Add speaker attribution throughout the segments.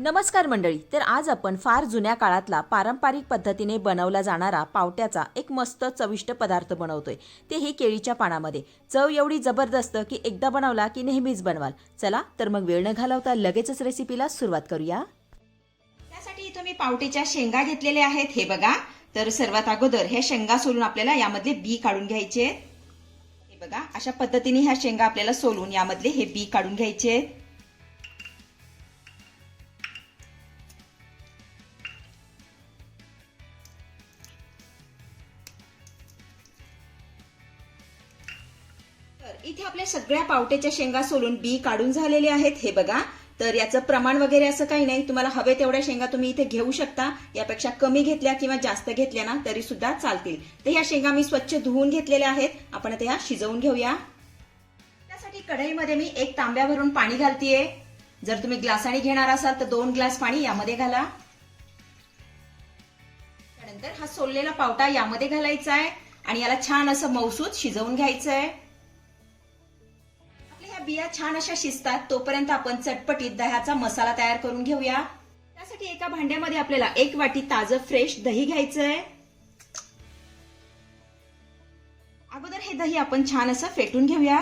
Speaker 1: नमस्कार मंडळी तर आज आपण फार जुन्या काळातला पारंपरिक पद्धतीने बनवला जाणारा पावट्याचा एक मस्त चविष्ट पदार्थ बनवतोय. तेही केळीच्या पानामध्ये. चव एवढी जबरदस्त की एकदा बनवला की नेहमीच बनवाल. चला तर मग वेळ न घालवता लगेचच रेसिपीला सुरुवात करूया.
Speaker 2: त्यासाठी इथं मी पावटीच्या शेंगा घेतलेल्या आहेत. हे बघा तर सर्वात अगोदर ह्या शेंगा सोलून आपल्याला यामधले बी काढून घ्यायचे हे बघा अशा पद्धतीने ह्या शेंगा आपल्याला सोलून यामधले हे बी काढून घ्यायचे इथे आपल्या सगळ्या पावट्याच्या शेंगा सोलून बी काढून झालेले आहेत. हे बघा. तर याचं प्रमाण वगैरे असं काही नाही. तुम्हाला हवे तेवढ्या शेंगा तुम्ही इथे घेऊ शकता. यापेक्षा कमी घेतल्या किंवा जास्त घेतल्या ना तरी सुद्धा चालतील. तर ह्या शेंगा मी स्वच्छ धुवून घेतलेल्या आहेत. आपण आता ह्या शिजवून घेऊया. त्यासाठी कढईमध्ये मी एक तांब्या भरून पाणी घालतीये. जर तुम्ही ग्लासाने घेणार असाल तर दोन ग्लास पाणी यामध्ये घाला. त्यानंतर हा सोललेला पावटा यामध्ये घालायचा आहे. आणि याला छान असं मौसूद शिजवून घ्यायचं आहे बिया छान अशा शिजतात तोपर्यंत आपण चटपटीत दह्याचा मसाला तयार करून घेऊया. त्यासाठी एका भांड्यामध्ये आपल्याला एक वाटी ताजं फ्रेश दही घ्यायचंय. अगोदर हे दही आपण छान असं फेटून घेऊया.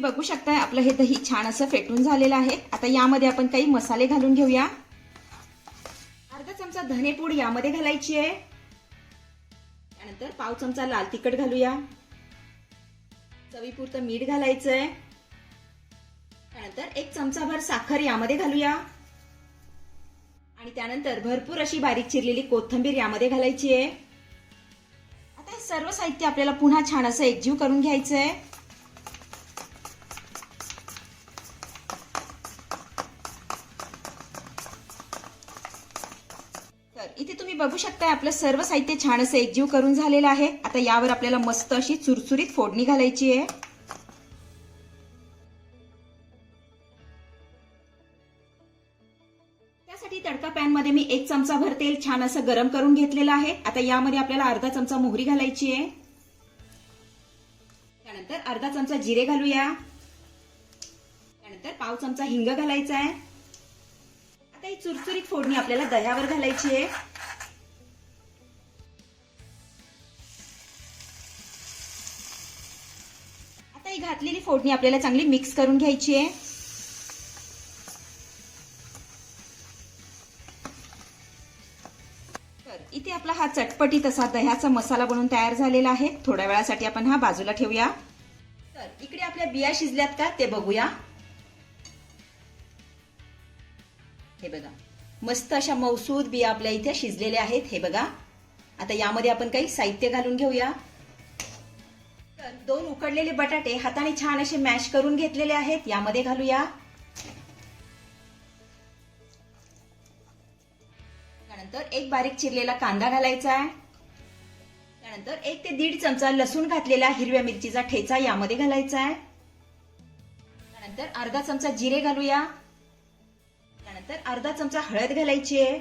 Speaker 2: तुम्ही बघू शकताय आपलं हे दही छान असं फेटून झालेलं आहे. आता यामध्ये आपण काही मसाले घालून घेऊया. अर्धा चमचा धनेपूड यामध्ये घालायची आहे. त्यानंतर पाव चमचा लाल तिखट घालूया. चवीपुरतं मीठ घालायचंय. त्यानंतर एक चमचाभर साखर यामध्ये घालूया. आणि त्यानंतर भरपूर अशी बारीक चिरलेली कोथिंबीर यामध्ये घालायची आहे. आता हे सर्व साहित्य आपल्याला पुन्हा छान असं एकजीव करून घ्यायचं आहे शकताय आपलं सर्व साहित्य छान असं एकजीव करून झालेलं आहे. आता यावर आपल्याला मस्त अशी चुरचुरीत फोडणी घालायची आहे. त्यासाठी तडका पॅनमध्ये मी एक चमचा भर तेल छान असं गरम करून घेतलेलं आहे. आता यामध्ये आपल्याला अर्धा चमचा मोहरी घालायची आहे. त्यानंतर अर्धा चमचा जिरे घालूया. त्यानंतर पाव चमचा हिंग घालायचा आहे. आता ही चुरचुरीत फोडणी आपल्याला दह्यावर घालायची आहे. घातलेली फोडणी आपल्याला चांगली मिक्स करून घ्यायची आहे. तर इथे आपला हा चटपटीत असा दह्याचा मसाला बनवून तयार झालेला आहे. थोड्या वेळासाठी आपण हा बाजूला ठेवूया. तर इकडे आपल्या बिया शिजल्यात का ते बघूया. हे बघा मस्त अशा मौसूद बिया आपल्या इथे शिजलेल्या आहेत हे बघा. आता यामध्ये आपण काही साहित्य घालून घेऊया. दोन उकडलेले बटाटे हाताने छान असे मॅश करून घेतलेले आहेत. यामध्ये घालूया. त्यानंतर एक बारीक चिरलेला कांदा घालायचा आहे. त्यानंतर एक ते दीड चमचा लसूण घातलेला हिरव्या मिरचीचा ठेचा यामध्ये घालायचा आहे. त्यानंतर अर्धा चमचा जिरे घालूया. त्यानंतर अर्धा चमचा हळद घालायची आहे.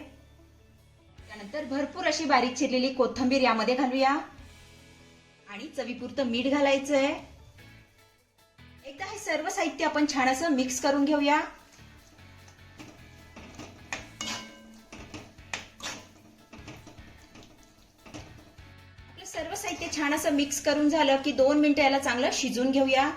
Speaker 2: त्यानंतर भरपूर अशी बारीक चिरलेली कोथिंबीर यामध्ये घालूया. आणि चवीपुरतं मीठ घालायचं आहे एकदा हे सर्व साहित्य आपण छान असं मिक्स करून घेऊया. आपलं सर्व साहित्य छान असं मिक्स करून झालं की दोन मिनिटं याला चांगलं शिजून घेऊया.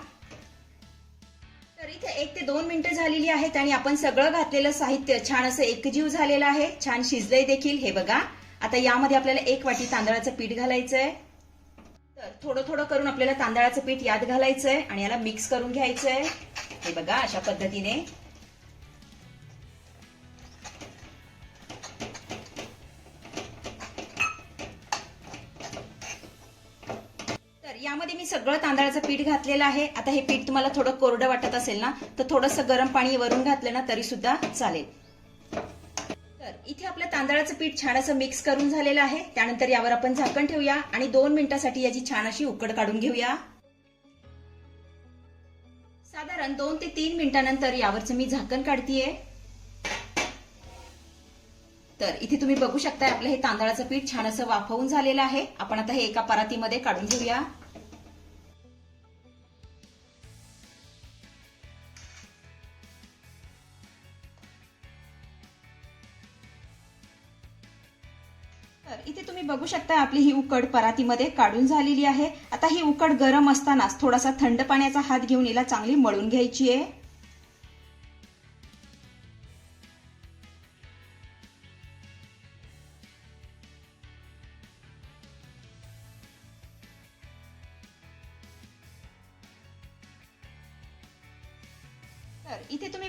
Speaker 2: तर इथे एक ते दोन मिनिटं झालेली आहेत आणि आपण सगळं घातलेलं साहित्य छान असं एकजीव झालेलं आहे. छान शिजलंय देखील हे बघा. आता यामध्ये आपल्याला एक वाटी तांदळाचं पीठ घालायचंय. आहे थोडं थोडं करून आपल्याला तांदळाचं पीठ यात घालायचंय आणि याला मिक्स करून घ्यायचंय. हे बघा अशा पद्धतीने. तर यामध्ये मी सगळं तांदळाचं पीठ घातलेलं आहे. आता हे पीठ तुम्हाला थोडं कोरडं वाटत असेल ना तर थोडंसं गरम पाणी वरून घातलं ना तरी सुद्धा चालेल. तर इथे आपलं तांदळाचं पीठ छान असं मिक्स करून झालेलं आहे. त्यानंतर यावर आपण झाकण ठेवूया आणि दोन मिनिटासाठी याची छान अशी उकड काढून घेऊया. साधारण दोन ते तीन मिनिटानंतर यावरचं मी झाकण काढतीये. तर इथे तुम्ही बघू शकता आपलं हे तांदळाचं पीठ छान असं वाफवून झालेलं आहे. आपण आता हे एका परातीमध्ये काढून घेऊया. तुम्ही बघू शकता आपली ही उकड परातीमध्ये काढून झालेली आहे. आता ही उकड गरम असतानाच थोडासा थंड पाण्याचा हात घेऊन हिला चांगली मळून घ्यायची आहे.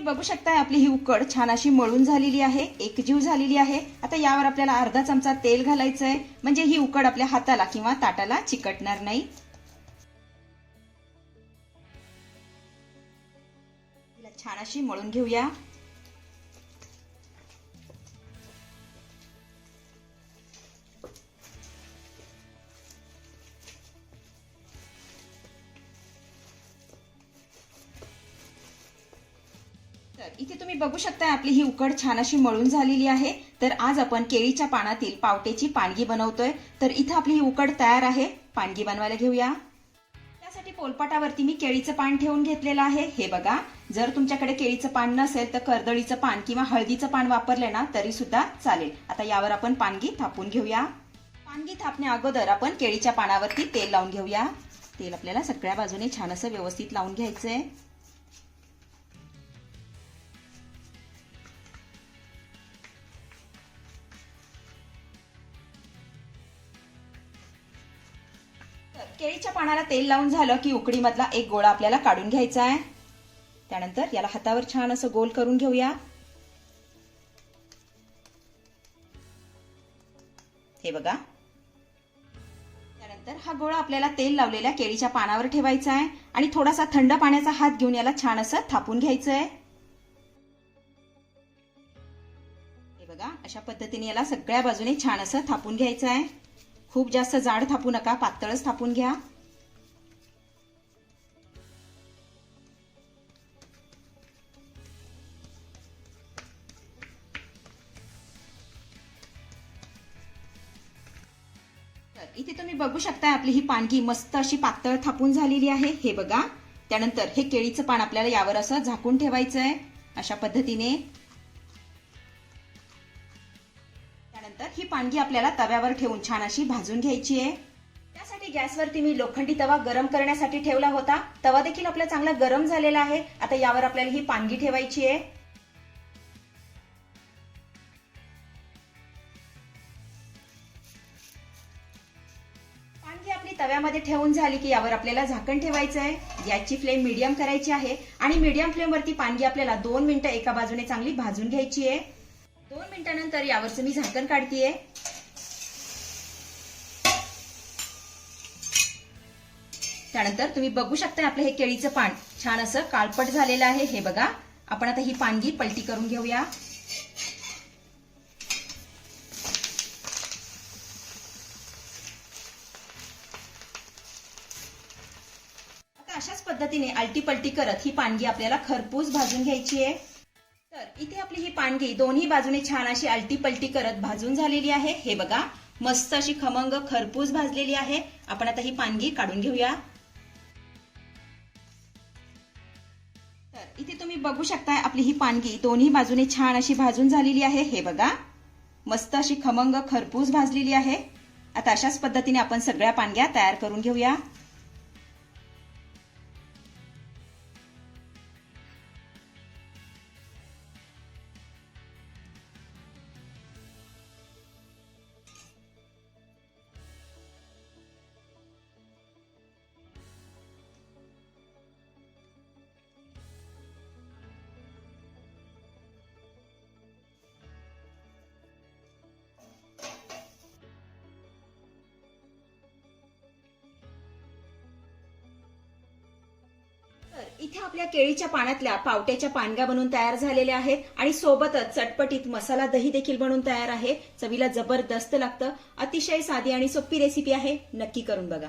Speaker 2: बघू शकताय आपली ही उकड छान अशी मळून झालेली आहे एकजीव झालेली आहे. आता यावर आपल्याला अर्धा चमचा तेल घालायचं आहे म्हणजे ही उकड आपल्या हाताला किंवा ताटाला चिकटणार नाही. छान अशी मळून घेऊया. इथे तुम्ही बघू शकता आपली ही उकड छान अशी मळून झालेली आहे. तर आज आपण केळीच्या पानातील पावट्याची पानगी बनवतोय. तर इथं आपली ही उकड तयार आहे. पानगी बनवायला घेऊया. त्यासाठी पोलपाटावरती मी केळीचं पान ठेवून घेतलेलं आहे. हे बघा जर तुमच्याकडे केळीचं पान नसेल तर कर्दळीचं पान किंवा हळदीचं पान वापरले ना तरी सुद्धा चालेल. आता यावर आपण पानगी थापून घेऊया. पानगी थापण्या अगोदर आपण केळीच्या पानावरती तेल लावून घेऊया. तेल आपल्याला सगळ्या बाजूने छान असं व्यवस्थित लावून घ्यायचंय. केळीच्या पानाला तेल लावून झालं की उकडीमधला एक गोळा आपल्याला काढून घ्यायचा आहे. त्यानंतर याला हातावर छान असं गोल करून घेऊया. हे बघा. त्यानंतर हा गोळा आपल्याला तेल लावलेल्या केळीच्या पानावर ठेवायचा आहे आणि थोडासा थंड पाण्याचा हात घेऊन याला छान असं थापून घ्यायचं आहे हे बघा अशा पद्धतीने याला सगळ्या बाजूने छान असं थापून घ्यायचं आहे खूप जास्त जाड थापू नका पातळच थापून घ्या. तर इथे तुम्ही बघू शकता आपली ही पानगी मस्त अशी पातळ थापून झालेली आहे. हे बघा त्यानंतर हे केळीचं पान आपल्याला यावर असं झाकून ठेवायचं आहे अशा पद्धतीने ही पानगी आपल्याला तव्यावर ठेवून छान अशी भाजून घ्यायची आहे. त्यासाठी गॅसवरती मी लोखंडी तवा गरम करण्यासाठी ठेवला होता. तवा देखील आपला चांगला गरम झालेला आहे. आता यावर आपल्याला ही पानगी ठेवायची आहे. पानगी आपली तव्यामध्ये ठेवून झाली की यावर आपल्याला झाकण ठेवायचं आहे. गॅसची फ्लेम मीडियम करायची आहे आणि मीडियम फ्लेमवरती पानगी आपल्याला दोन मिनिटं एका बाजूने चांगली भाजून घ्यायची आहे. मिनिटानंतर यावरचं मी झाकण काढतीये. त्यानंतर तुम्ही बघू शकता आपलं हे केळीचं पान. छान असं काळपट झालेलं आहे. हे बघा आपण आता ही पानगी पलटी करून घेऊया. आता अशाच पद्धतीने आलटी पलटी करत ही पानगी आपल्याला खरपूस भाजून घ्यायची आहे. इथे आपली ही पानगी दोन्ही बाजूने छान अशी आलटी पलटी करत भाजून झालेली आहे. हे बघा मस्त अशी खमंग खरपूस भाजलेली आहे. आपण आता ही पानगी काढून घेऊया. तर इथे तुम्ही बघू शकता आपली ही पानगी दोन्ही बाजूने छान अशी भाजून झालेली आहे. हे बघा मस्त अशी खमंग खरपूस भाजलेली आहे. आता अशाच पद्धतीने आपण सगळ्या पानग्या तयार करून घेऊया. इथे आपल्या केळीच्या पाण्यातल्या पावट्याच्या पानग्या बनून तयार झालेल्या आहेत आणि सोबतच चटपटीत मसाला दही देखील बनून तयार आहे. चवीला जबरदस्त लागतं. अतिशय साधी आणि सोपी रेसिपी आहे. नक्की करून बघा.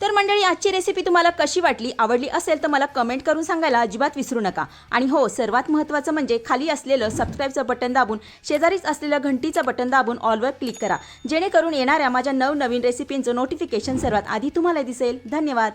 Speaker 1: तर मंडळी आजची रेसिपी तुम्हाला कशी वाटली आवडली असेल तर मला कमेंट करून सांगायला अजिबात विसरू नका. आणि हो सर्वात महत्त्वाचं म्हणजे खाली असलेलं सबस्क्राईबचं बटन दाबून शेजारीच असलेलं घंटीचं बटन दाबून ऑलवर क्लिक करा. जेणेकरून येणाऱ्या माझ्या नवनवीन रेसिपींचं नोटिफिकेशन सर्वात आधी तुम्हाला दिसेल. धन्यवाद.